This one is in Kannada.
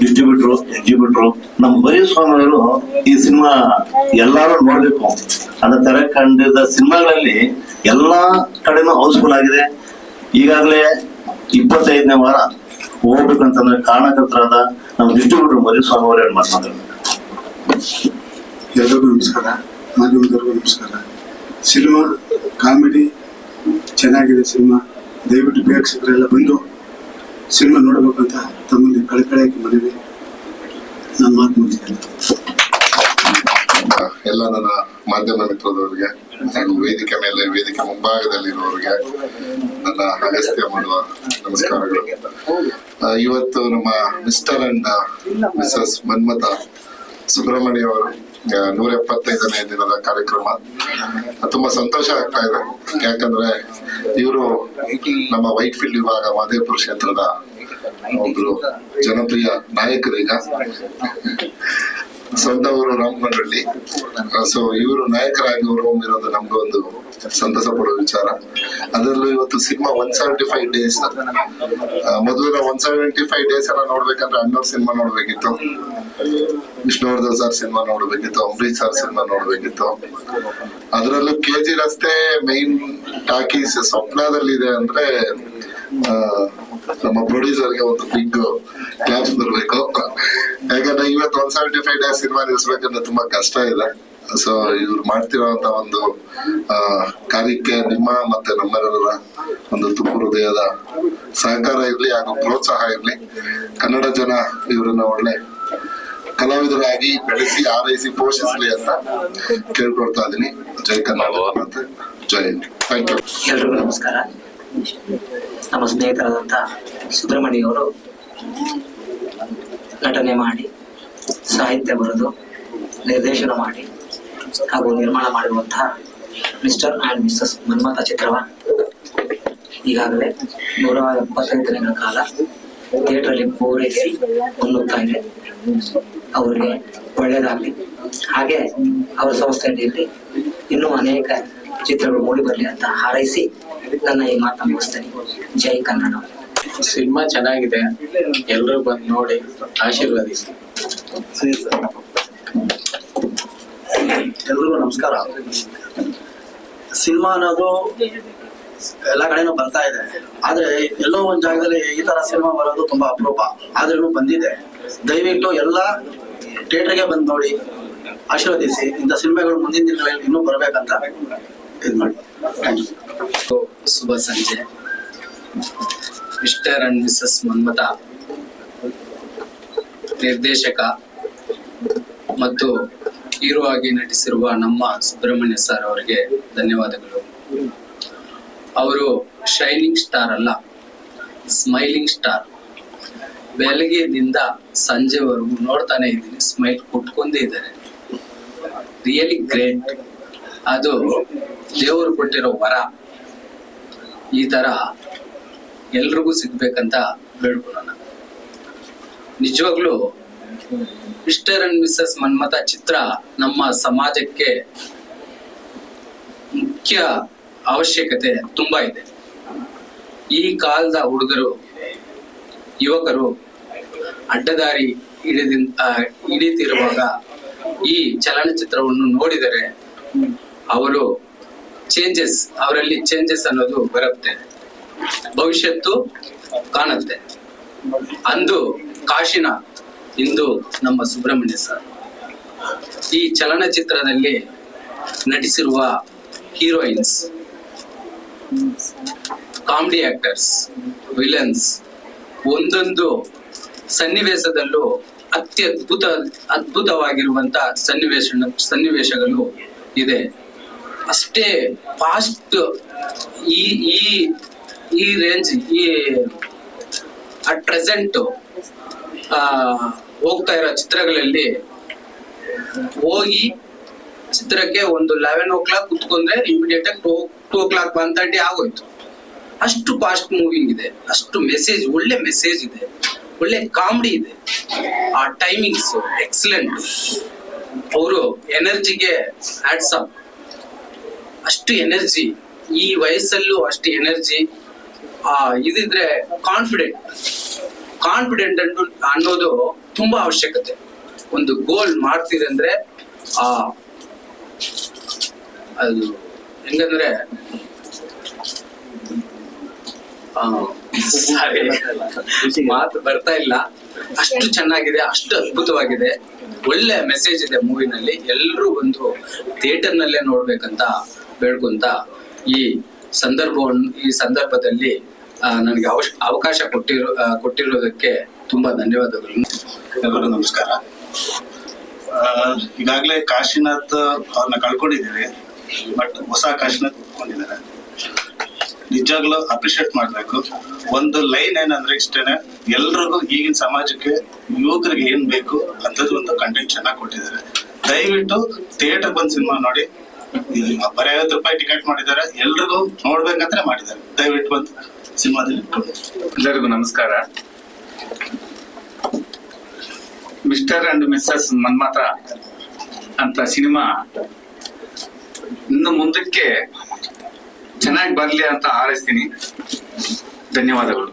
ಡಿಸ್ಟ್ರಿಬ್ಯೂಟ್ರು ಎಕ್ಸಿಬ್ಯೂಟರ್ ನಮ್ಮ ಬರೀ ಸ್ವಾಮಿಯವರು ಈ ಸಿನಿಮಾ ಎಲ್ಲಾರು ನೋಡ್ಬೇಕು. ಅಂತ ತೆರೆ ಕಂಡಿದ್ದ ಸಿನಿಮಾಗಳಲ್ಲಿ ಎಲ್ಲಾ ಕಡೆನೂ ಹೌಸ್ಫುಲ್ ಆಗಿದೆ. ಈಗಾಗಲೇ ಇಪ್ಪತ್ತೈದನೇ ವಾರ ಹೋಗ್ಬೇಕಂತಂದ್ರೆ ಕಾರಣಕರ್ತರಾದ ನಮ್ಮ ಡಿಸ್ಟ್ರಿಬ್ಯೂಟರ್ ಮರಿ ಸ್ವಾಮಿ ಅವರು ಏನ್ ಮಾತನಾಡ್ತಾರೆ ಎಲ್ಲರಿಗೂ ನಮಸ್ಕಾರ. ಮಾಧ್ಯಮದವ್ರಿಗೂ ನಮಸ್ಕಾರ. ಸಿನಿಮಾ, ಕಾಮಿಡಿ, ಚೆನ್ನಾಗಿದೆ ಸಿನಿಮಾ. ದಯವಿಟ್ಟು ಪ್ರೇಕ್ಷಕರೆಲ್ಲ ಬಂದು ಸಿನಿಮಾ ನೋಡಬೇಕಂತ ತಮ್ಮಲ್ಲಿ ಕಳಕಳಿಯಾಗಿ ಮನವಿ. ನಾನು ಮಾತು ಮುಗಿಸ್ತೇನೆ. ಎಲ್ಲ ನನ್ನ ಮಾಧ್ಯಮ ಮಿತ್ರದವರಿಗೆ ವೇದಿಕೆ ಮೇಲೆ, ವೇದಿಕೆ ಮುಂಭಾಗದಲ್ಲಿರುವವರಿಗೆ ನನ್ನ ಅಗಸ್ತ್ಯ ಮಾಡುವ ನಮಸ್ಕಾರಗಳು. ಇವತ್ತು ನಮ್ಮ mister and missus Manmatha Subrahmanya ಅವರು ನೂರ ಎಪ್ಪತ್ತೈದನೇ ದಿನದ ಕಾರ್ಯಕ್ರಮ. ತುಂಬಾ ಸಂತೋಷ ಆಗ್ತಾ ಇದೆ. ಯಾಕಂದ್ರೆ ಇವರು ನಮ್ಮ ವೈಟ್ ಫೀಲ್ಡ್ ವಿಭಾಗ ಮಾದೇಪುರ ಕ್ಷೇತ್ರದ ಒಬ್ರು ಜನಪ್ರಿಯ ನಾಯಕರೀಗ ಸ್ವಂತ ಊರು ರಾಮನಹಳ್ಳಿ. ಸೊ ಇವರು ನಾಯಕರಾಗಿ ಹೊರಹೊಮ್ಮಿರೋದು ನಮ್ಗೆ ಒಂದು ಸಂತಸ ಪಡೋ ವಿಚಾರ. ಅದರಲ್ಲೂ ಇವತ್ತು cinema one seventy five days ಮೊದಲು ಒನ್ ಸೆವೆಂಟಿ ಫೈವ್ ಡೇಸ್ ಎಲ್ಲ ನೋಡ್ಬೇಕಂದ್ರೆ ಅಣ್ಣವ್ರ ಸಿನಿಮಾ ನೋಡ್ಬೇಕಿತ್ತು. ವಿಷ್ಣುವರ್ಧನ್ ಸರ್ ಸಿನಿಮಾ ನೋಡ್ಬೇಕಿತ್ತು ಅಂಬರೀಶ್ ಸರ್ ಸಿನಿಮಾ ನೋಡ್ಬೇಕಿತ್ತು. ಅದರಲ್ಲೂ ಕೆ ಜಿ ರಸ್ತೆ ಮೈನ್ ಟಾಕೀಸ್ ಸ್ವಪ್ನದಲ್ಲಿದೆ ಅಂದ್ರೆ ನಮ್ಮ ಪ್ರೊಡ್ಯೂಸರ್ಗೆ ಒಂದು ಬಿಗ್ ಕ್ಲಾಪ್ಸ್ ಬರಬೇಕು. ಯಾಕಂದ್ರೆ ಇವತ್ತು one seventy five days cinema ನಿಲ್ಸ್ಬೇಕಂದ್ರೆ ತುಂಬಾ ಕಷ್ಟ ಇದೆ. ಸೊ ಇವ್ರು ಮಾಡ್ತಿರೋಂತ ಒಂದು ಕಾರ್ಯಕ್ಕೆ ನಿಮ್ಮ ಮತ್ತೆ ನಮ್ಮೆಲ್ಲರ ಒಂದು ತುಪ್ಪು ಹೃದಯದ ಸಹಕಾರ ಇರಲಿ ಹಾಗೂ ಪ್ರೋತ್ಸಾಹ ಇರಲಿ. ಕನ್ನಡ ಜನ ಇವರನ್ನ ಒಳ್ಳೆ ಕಲಾವಿದರಾಗಿ ಬೆಳೆಸಿ ಆರೈಸಿ ಪೋಷಿಸಲಿ ಅಂತ ಕೇಳ್ಕೊಳ್ತಾ ಇದೀನಿ ಜೈ ಕನ್ನಡ ಜೈ ಥ್ಯಾಂಕ್ ಯು ಎಲ್ರಿಗೂ ನಮಸ್ಕಾರ. ನಮ್ಮ ಸ್ನೇಹಿತರಾದಂಥ ಸುಬ್ರಹ್ಮಣ್ಯ ಅವರು ನಟನೆ ಮಾಡಿ, ಸಾಹಿತ್ಯ ಬರೆದು, ನಿರ್ದೇಶನ ಮಾಡಿ, ಹಾಗೂ ನಿರ್ಮಾಣ ಮಾಡಿರುವಂತಹ ಮಿಸ್ಟರ್ ಆ್ಯಂಡ್ ಮಿಸ್ಸಸ್ ಮನ್ಮಥ ಚಿತ್ರವ ಈಗಾಗಲೇ ನೂರ ಎಪ್ಪತ್ತೈದು ದಿನಗಳ ಕಾಲ ಥಿಯೇಟ್ರಲ್ಲಿ ಪೂರೈಸಿ ಮುನ್ನುಗ್ತಾ ಇದೆ. ಅವರಿಗೆ ಒಳ್ಳೆಯದಾಗಲಿ. ಹಾಗೆ ಅವರ ಸಂಸ್ಥೆಯಲ್ಲಿ ಇನ್ನೂ ಅನೇಕ ಚಿತ್ರಗಳು ಮೂಡಿ ಬರಲಿ ಅಂತ ಹಾರೈಸಿ ನನ್ನ ಈ ಮಾತನ್ನು ಮುಗಿಸ್ತೇನೆ. ಜೈ ಕನ್ನಡ. ಸಿನಿಮಾ ಚೆನ್ನಾಗಿದೆ. ಎಲ್ಲರೂ ಬಂದು ನೋಡಿ ಆಶೀರ್ವಾದಿಸಿ. ಎಲ್ರಿಗೂ ನಮಸ್ಕಾರ. ಸಿನಿಮಾ ಅನ್ನೋದು ಎಲ್ಲ ಕಡೆನೂ ಬರ್ತಾ ಇದೆ. ಆದ್ರೆ ಎಲ್ಲೋ ಒಂದ್ ಜಾಗದಲ್ಲಿ ಈ ತರ ಸಿನಿಮಾ ಬರೋದು ತುಂಬಾ ಅಪರೂಪ. ಆದ್ರೂ ಬಂದಿದೆ. ದಯವಿಟ್ಟು ಎಲ್ಲ ಥಿಯೇಟರ್ಗೆ ಬಂದು ನೋಡಿ ಆಶೀರ್ವದಿಸಿ. ಇಂಥ ಸಿನಿಮಾಗಳು ಮುಂದಿನ ದಿನಗಳಲ್ಲಿ ಇನ್ನೂ ಬರ್ಬೇಕಂತ ಇದ್ ಮಾಡಿ ಶುಭ ಸಂಜೆ ಮಿಸ್ಟರ್ ಅಂಡ್ ಮಿಸಸ್ ಮನ್ಮತ ನಿರ್ದೇಶಕ ಮತ್ತು ಹೀರೋ ಆಗಿ ನಟಿಸಿರುವ ನಮ್ಮ ಸುಬ್ರಹ್ಮಣ್ಯ ಸರ್ ಅವರಿಗೆ ಧನ್ಯವಾದಗಳು. ಅವರು ಶೈನಿಂಗ್ ಸ್ಟಾರ್ ಅಲ್ಲ ಸ್ಮೈಲಿಂಗ್ ಸ್ಟಾರ್ ಬೆಳಗ್ಗೆದಿಂದ ಸಂಜೆವರೆಗೂ ನೋಡ್ತಾನೆ ಇದ್ದೀನಿ ಸ್ಮೈಲ್ ಕುಟ್ಕೊಂಡೇ ಇದ್ದಾರೆ. ರಿಯಲಿ ಗ್ರೇಟ್ ಅದು ದೇವರು ಕೊಟ್ಟಿರೋ ವರ ಈ ತರ ಎಲ್ರಿಗೂ ಸಿಗ್ಬೇಕಂತ ಬೇಡ್ಕೊಳ್ಳೋಣ ನಿಜವಾಗ್ಲೂ ಮಿಸ್ಟರ್ ಅಂಡ್ ಮಿಸ್ಸಸ್ ಮನ್ಮಥ ಚಿತ್ರ ನಮ್ಮ ಸಮಾಜಕ್ಕೆ ಮುಖ್ಯ ಅವಶ್ಯಕತೆ ತುಂಬಾ ಇದೆ. ಈ ಕಾಲದ ಹುಡುಗರು, ಯುವಕರು ಅಡ್ಡದಾರಿ ಹಿಡಿದ ಹಿಡಿತಿರುವಾಗ ಈ ಚಲನಚಿತ್ರವನ್ನು ನೋಡಿದರೆ ಅವರು ಚೇಂಜಸ್ ಅವರಲ್ಲಿ ಚೇಂಜಸ್ ಅನ್ನೋದು ಬರುತ್ತೆ. ಭವಿಷ್ಯತ್ತು ಕಾಣುತ್ತೆ. ಅಂದು ಕಾಶಿನಾಥ್ ಇಂದು ನಮ್ಮ ಸುಬ್ರಹ್ಮಣ್ಯ ಸರ್ ಈ ಚಲನಚಿತ್ರದಲ್ಲಿ ನಟಿಸಿರುವ ಹೀರೋಯಿನ್ಸ್ ಕಾಮಿಡಿ ಆಕ್ಟರ್ಸ್ ವಿಲನ್ಸ್ ಒಂದೊಂದು ಸನ್ನಿವೇಶದಲ್ಲೂ ಅತ್ಯದ್ಭುತ ಅದ್ಭುತವಾಗಿರುವಂತ ಸನ್ನಿವೇಶ, ಸನ್ನಿವೇಶಗಳು ಇದೆ. ಅಷ್ಟೇ ಫಾಸ್ಟ್ ಈ ಈ ಈ ರೇಂಜ್ ಈ ಅಟ್ ಪ್ರೆಸೆಂಟ್ ಹೋಗ್ತಾ ಇರೋ ಚಿತ್ರಗಳಲ್ಲಿ ಹೋಗಿ ಚಿತ್ರಕ್ಕೆ ಒಂದು ಲೆವೆನ್ ಓ ಕ್ಲಾಕ್ ಕುತ್ಕೊಂಡ್ರೆ ಇಮಿಡಿಯೇಟ್ ಆಗಿ two two o'clock one thirty ಆಗೋಯ್ತು. ಅಷ್ಟು ಫಾಸ್ಟ್ ಮೂವಿಂಗ್ ಇದೆ. ಅಷ್ಟು ಮೆಸೇಜ್ ಒಳ್ಳೆ ಮೆಸೇಜ್ ಇದೆ. ಒಳ್ಳೆ ಕಾಮಿಡಿ ಇದೆ. ಆ ಟೈಮಿಂಗ್ಸ್ ಎಕ್ಸಲೆಂಟ್ ಅವರು ಎನರ್ಜಿಗೆ ಅಪ್ ಅಷ್ಟು ಎನರ್ಜಿ, ಈ ವಯಸ್ಸಲ್ಲೂ ಅಷ್ಟು ಎನರ್ಜಿ, ಆ, ಇದಿದ್ರೆ ಕಾನ್ಫಿಡೆಂಟ್ ಕಾನ್ಫಿಡೆಂಟ್ ಅನ್ನೋದು ತುಂಬಾ ಅವಶ್ಯಕತೆ. ಒಂದು ಗೋಲ್ ಮಾಡ್ತೀರಿ ಅಂದ್ರೆ, ಆ, ಅದು ಹೆಂಗಂದ್ರೆ. ಮಾತು ಬರ್ತಾ ಇಲ್ಲ. ಅಷ್ಟು ಚೆನ್ನಾಗಿದೆ, ಅಷ್ಟು ಅದ್ಭುತವಾಗಿದೆ. ಒಳ್ಳೆ ಮೆಸೇಜ್ ಇದೆ ಮೂವಿನಲ್ಲಿ. ಎಲ್ಲರೂ ಒಂದು ಥಿಯೇಟರ್ ನಲ್ಲೇ ನೋಡ್ಬೇಕಂತ ಬೇಡ್ಕೊಂತ ಈ ಸಂದರ್ಭವನ್ನು ಈ ಸಂದರ್ಭದಲ್ಲಿ ನನಗೆ ಅವಶ- ಅವಕಾಶ ಕೊಟ್ಟಿರೋ ಕೊಟ್ಟಿರೋದಕ್ಕೆ ತುಂಬಾ ಧನ್ಯವಾದಗಳು. ಎಲ್ಲರೂ ನಮಸ್ಕಾರ. ಈಗಾಗಲೇ ಕಾಶಿನಾಥ್ ಅವ್ರನ್ನ ಕಳ್ಕೊಂಡಿದ್ದೀವಿ, ಬಟ್ ಹೊಸ ಕಾಶಿನಾಥ್ ಕಳ್ಕೊಂಡಿದ್ದಾರೆ ನಿಜವಾಗ್ಲೂ ಅಪ್ರಿಶಿಯೇಟ್ ಮಾಡಬೇಕು. ಒಂದು ಲೈನ್ ಏನಂದ್ರೆ ಇಷ್ಟೇನೆ, ಎಲ್ರಿಗೂ ಈಗಿನ ಸಮಾಜಕ್ಕೆ ಯುವಕರಿಗೆ ಏನ್ ಬೇಕು ಅಂತದ್ದು ಒಂದು ಕಂಟೆಂಟ್ ಚೆನ್ನಾಗಿ ಕೊಟ್ಟಿದ್ದಾರೆ. ದಯವಿಟ್ಟು ಥಿಯೇಟರ್ ಬಂದ್ ಸಿನಿಮಾ ನೋಡಿ ಬರೀ ಐವತ್ತು ರೂಪಾಯಿ ಟಿಕೆಟ್ ಮಾಡಿದ್ದಾರೆ. ಎಲ್ರಿಗೂ ನೋಡ್ಬೇಕಂತಾನೆ ಮಾಡಿದ್ದಾರೆ. ದಯವಿಟ್ಟು ಬಂದು ಸಿನಿಮಾದಲ್ಲಿ ಎಲ್ಲರಿಗೂ ನಮಸ್ಕಾರ. ಮಿಸ್ಟರ್ ಅಂಡ್ ಮಿಸ್ಸಸ್ ಮನ್ಮಥ ಅಂತ ಸಿನಿಮಾ ಇನ್ನು ಮುಂದಕ್ಕೆ ಚೆನ್ನಾಗಿ ಬರ್ಲಿ ಅಂತ ಹಾರೈಸ್ತೀನಿ. ಧನ್ಯವಾದಗಳು.